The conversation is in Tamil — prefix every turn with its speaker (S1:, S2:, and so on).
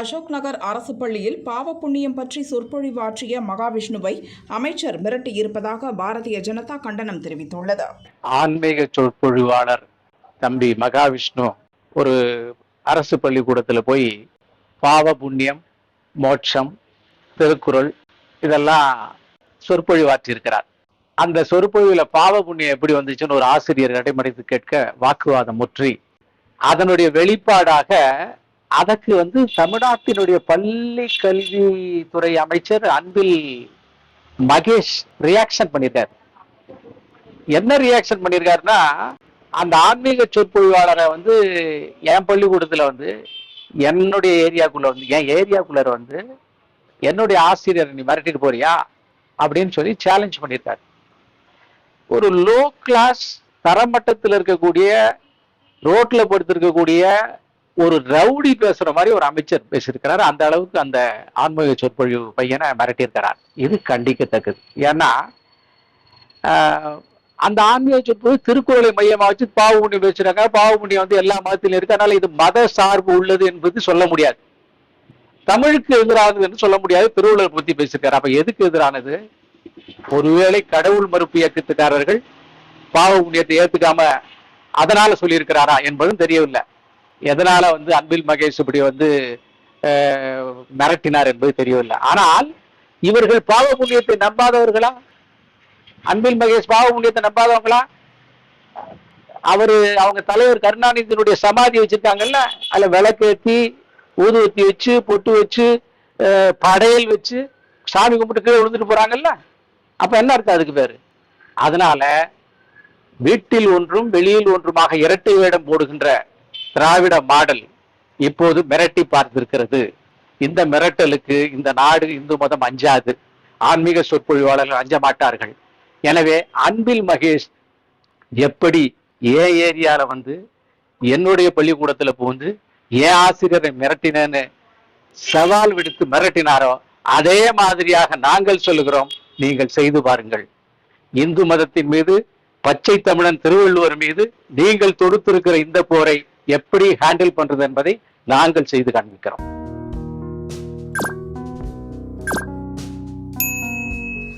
S1: அசோக் நகர் அரசு பள்ளியில் பாவ புண்ணியம் பற்றி சொற்பொழிவாற்றிய மகாவிஷ்ணுவை அமைச்சர் மிரட்டியிருப்பதாக பாரதிய ஜனதா கண்டனம் தெரிவித்துள்ளது.
S2: ஆன்மீக சொற்பொழிவாளர் தம்பி மகாவிஷ்ணு ஒரு அரசு பள்ளிக்கூடத்தில் போய் பாவ புண்ணியம் மோட்சம் திருக்குறள் இதெல்லாம் சொற்பொழிவாற்றியிருக்கிறார். அந்த சொற்பொழிவில் பாவ புண்ணியம் எப்படி வந்துச்சுன்னு ஒரு ஆசிரியர் நடைமுறைத்து கேட்க வாக்குவாதம் முற்றி. அதனுடைய வெளிப்பாடாக அதற்கு வந்து தமிழ்நாட்டினுடைய பள்ளி கல்வித்துறை அமைச்சர் அன்பில் மகேஷ் ரியாக்ஷன் பண்ணியிருக்காரு. என்ன ரியாக்ஷன் பண்ணியிருக்காருன்னா அந்த ஆன்மீக சொற்பொழிவாளரை வந்து என் பள்ளிக்கூடத்தில் வந்து என்னுடைய ஏரியாக்குள்ள வந்து என் ஏரியாக்குள்ள வந்து என்னுடைய ஆசிரியர் நீ மிரட்டிட்டு போறியா? அப்படின்னு சொல்லி சேலஞ்ச் பண்ணியிருக்காரு. ஒரு லோ கிளாஸ் தரமட்டத்தில் இருக்கக்கூடிய ரோட்டில் படுத்திருக்கக்கூடிய ஒரு ரவுடி பேசுற மாதிரி ஒரு அமைச்சர் பேசியிருக்கிறார். அந்த அளவுக்கு அந்த ஆன்மீக சொற்பொழிவு பையனை மிரட்டியிருக்கிறார். இது கண்டிக்கத்தக்கது. ஏன்னா அந்த ஆன்மீக சொற்பொழிவு திருக்குறளை மையமாக வச்சு பாவமுனி பேசுறாங்க. பாவமுனி வந்து எல்லா மதத்திலும் இருக்கு. அதனால இது மத சார்பு உள்ளது என்பது சொல்ல முடியாது. தமிழுக்கு எதிரானது என்று சொல்ல முடியாது. திருவள்ளுவர் பத்தி பேசியிருக்காரு. அப்ப எதுக்கு எதிரானது? ஒருவேளை கடவுள் மறுப்பு இயக்கத்துக்காரர்கள் பாவ புண்ணியத்தை ஏத்துக்காம அதனால சொல்லியிருக்கிறாரா என்பதும் தெரியவில்லை. எதனால வந்து அன்பில் மகேஷ் இப்படி வந்து மிரட்டினார் என்பது தெரியவில்லை. ஆனால் இவர்கள் பாவ புண்ணியத்தை நம்பாதவர்களா? அன்பில் மகேஷ் பாவ புண்ணியத்தை நம்பாதவங்களா? அவரு அவங்க தலைவர் கருணாநிதியினுடைய சமாதி வச்சிருக்காங்கல்ல அதுல விளக்கேத்தி ஊதுவத்தி வச்சு பொட்டு வச்சு படையல் வச்சு சாமி கும்பிட்டு கீழே விழுந்துட்டு போறாங்கல்ல? அப்ப என்ன அர்த்தம் அதுக்கு பேரு? அதனால வீட்டில் ஒன்றும் வெளியில் ஒன்றுமாக இரட்டை வேடம் போடுகின்ற திராவிட மாடல் இப்போது மிரட்டி பார்த்திருக்கிறது. இந்த மிரட்டலுக்கு இந்த நாடு இந்து மதம் அஞ்சாது. ஆன்மீக சொற்பொழிவாளர்கள் அஞ்ச மாட்டார்கள். எனவே அன்பில் மகேஷ் எப்படி ஏன் ஏரியால வந்து என்னுடைய பள்ளிக்கூடத்துல புகுந்து ஏன் ஆசிரியரை மிரட்டினேன்னு சவால் விடுத்து மிரட்டினாரோ அதே மாதிரியாக நாங்கள் சொல்லுகிறோம். நீங்கள் செய்து பாருங்கள். இந்து மதத்தின் மீது பச்சை தமிழன் திருவள்ளுவர் மீது நீங்கள் தொடுத்திருக்கிற இந்த போரை எப்படி ஹேண்டில் பண்றது என்பதை நாங்கள் செய்து காண்பிக்கிறோம்.